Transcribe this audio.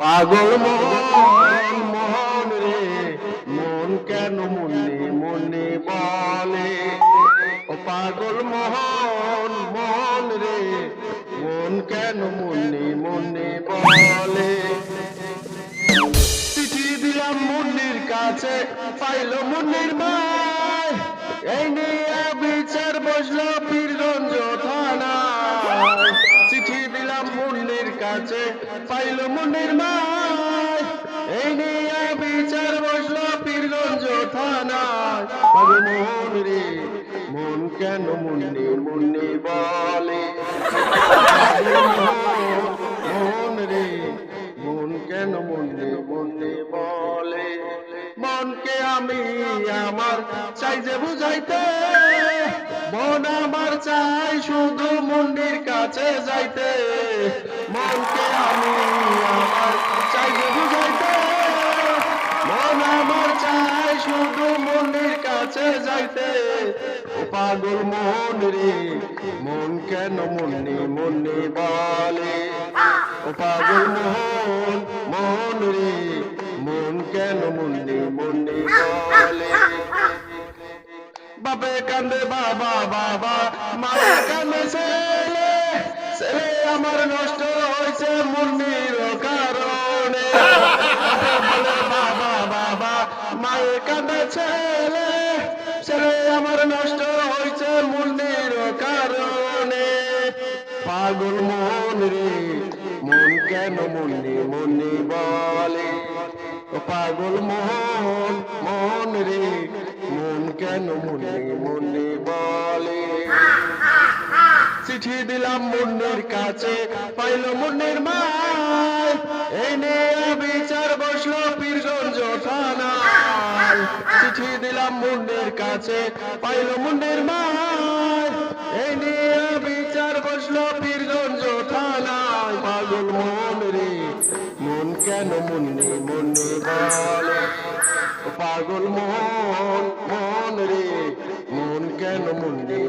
পাগল মন মন রে, মন কেন মনে মনে বলে? ও পাগল মন মন রে, মন কেন মনে মনে বলে? চিঠি দিলাম মুন্নির কাছে, পাইলো মুন্নির মায়। এই নিয়ে বিচার বসল পীরগঞ্জ থানা চিঠি দিলাম মুন্নির কাছে পাইলো মুন্নির মায়। এই বিচার বসল পীরগঞ্জ থানায়। পাগল মন কেন মুন্নি মুন্নি বলে? কেন মনে মনে বলে? মনকে আমি আমার চাই যে বুঝাইতে। মন আমার চাই শুধু মন্দির কাছে যাইতে। মনকে আমি আমার চাই যে বুঝাইতে মন আমার চাই শুধু মন্দির কাছে যাইতে। পাগল মন রে, মন কেন মনে মনে বলে? ও পাগল মন মন রে, মন কেন মনে বাপে কান্দে বাবা বাবা। মায়ে কান্দে ছেলে ছেলে আমার নষ্ট হয়েছে মুন্নির কারণে। বাবা বাবা। মায়ে কান্দে ছেলে ছেলে আমার নষ্ট হয়েছে মুন্নির কারণে। পাগল মন রে, মন কেন মনে মনে বলে? পাগল মন মন চিঠি দিলাম মুন্নির কাছে, পাইল মুন্নির মায় এনে বিচার বসল পীরগঞ্জ থানায়। চিঠি দিলাম মুন্নির কাছে, পাইল মুন্নির মায় এনে বিচার বসল পীরগঞ্জ থানায়। পাগল মন রে, মন কেন মনে মনে বলে? পাগল মন মন রে, মন কেন মনে মনে বলে